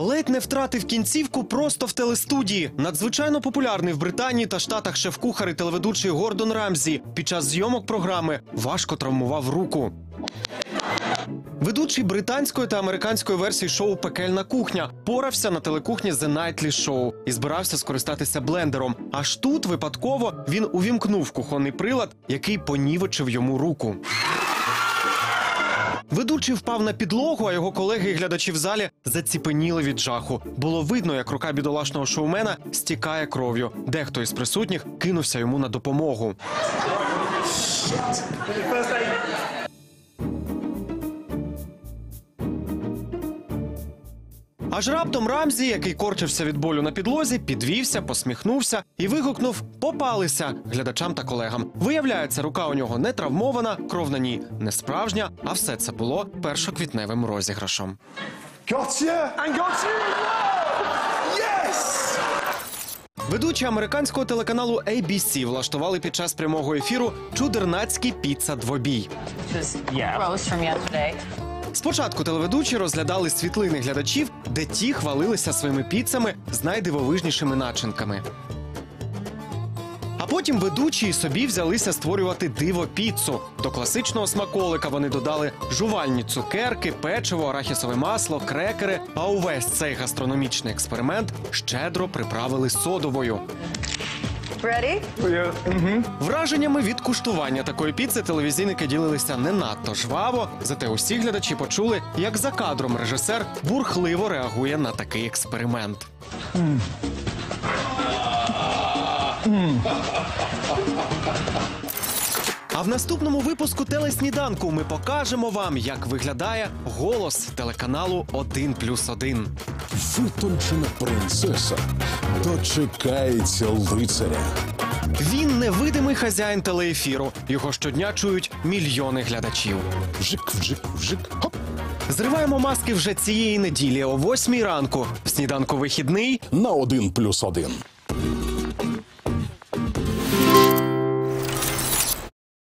Ледь не втратив кінцівку просто в телестудії. Надзвичайно популярний в Британії та Штатах шеф-кухар і телеведучий Гордон Рамзі під час зйомок програми важко травмував руку. Ведучий британської та американської версії шоу Пекельна кухня порався на телекухні The Nightly Show і збирався скористатися блендером. Аж тут випадково він увімкнув кухонний прилад, який понівечив йому руку. Ведучий впав на підлогу, а його колеги і глядачі в залі заціпеніли від жаху. Було видно, як рука бідолашного шоумена стікає кров'ю. Дехто із присутніх кинувся йому на допомогу. Аж раптом Рамзі, який корчився від болю на підлозі, підвівся, посміхнувся і вигукнув Попалися глядачам та колегам. Виявляється, рука у нього не травмована, кров на ній не справжня, а все це було першоквітневим розіграшом. Gotcha! And got! Yes! Ведучі американського телеканалу ABC влаштували під час прямого ефіру чудернацький піца двобій. Спочатку телеведучі розглядали світлини глядачів, де ті хвалилися своїми піцами з найдивовижнішими начинками. А потім ведучі і собі взялися створювати диво піцу. До класичного смаколика вони додали жувальні цукерки, печиво, арахісове масло, крекери. А увесь цей гастрономічний експеримент щедро приправили содовою. Ready? Враженнями від куштування такої піци телевізійники ділилися не надто жваво, зате усі глядачі почули, як за кадром режисер бурхливо реагує на такий експеримент. А в наступному випуску телесніданку ми покажемо вам, як виглядає голос телеканалу 1 плюс 1. Витончена принцеса дочекається лицаря. Він невидимий хазяїн телеефіру. Його щодня чують мільйони глядачів. Вжик, вжик, вжик, хоп. Зриваємо маски вже цієї неділі о 8 ранку. В сніданку вихідний На один плюс один.